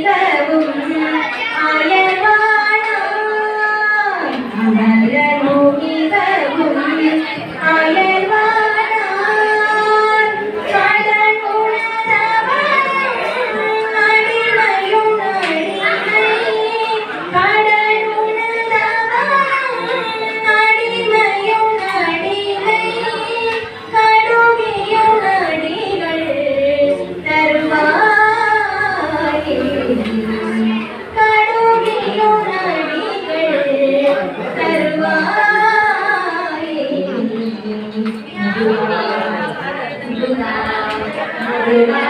இரவும் Amen.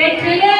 Victoria!